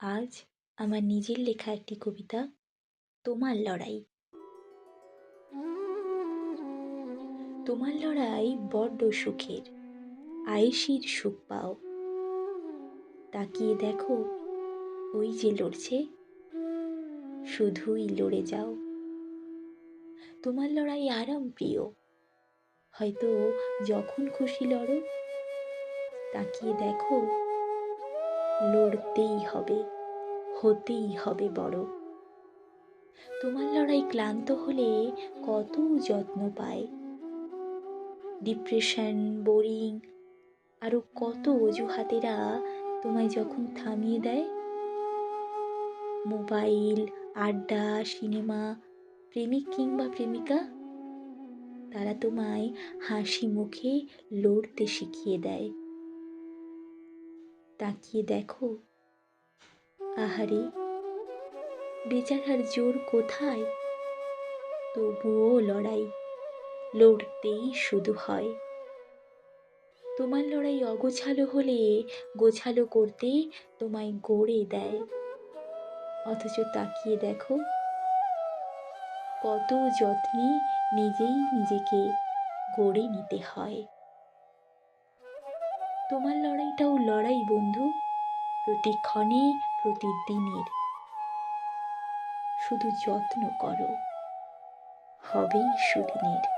আজ আমার নিজের লেখা একটি কবিতা, তোমার লড়াই। তোমার লড়াই বড্ড সুখের আয়েসির সুখ পাও। তাকিয়ে দেখো, ওই যে লড়ছে, শুধুই লড়ে যাও। তোমার লড়াই আরাম প্রিয়, হয়তো যখন খুশি লড়ো, তাকিয়ে দেখো লড়তেই হবে, হতেই হবে বড়। তোমার লড়াই ক্লান্ত হলে কত যত্ন পায়। ডিপ্রেশন, বোরিং আরও কত অজুহাতেরা তোমায় যখন থামিয়ে দেয়। মোবাইল, আড্ডা, সিনেমা, প্রেমিক কিংবা প্রেমিকা, তারা তোমায় হাসি মুখে লড়তে শিখিয়ে দেয়। তাকিয়ে দেখো। আহারে, বেচারার জোর কোথায়? তবুও লড়াই লড়তেই শুধু হয়। তোমার লড়াই অগোছালো হলে গোছালো করতে তোমায় গড়ে দেয়। অথচ তাকিয়ে দেখো, কত যত্নে নিজেই নিজেকে গড়ে নিতে হয়। তোমার লড়াইটাও লড়াই বন্ধু। প্রতিক্ষণে প্রতিদিনের শুধু যত্ন করো। হবেই সুদিনের।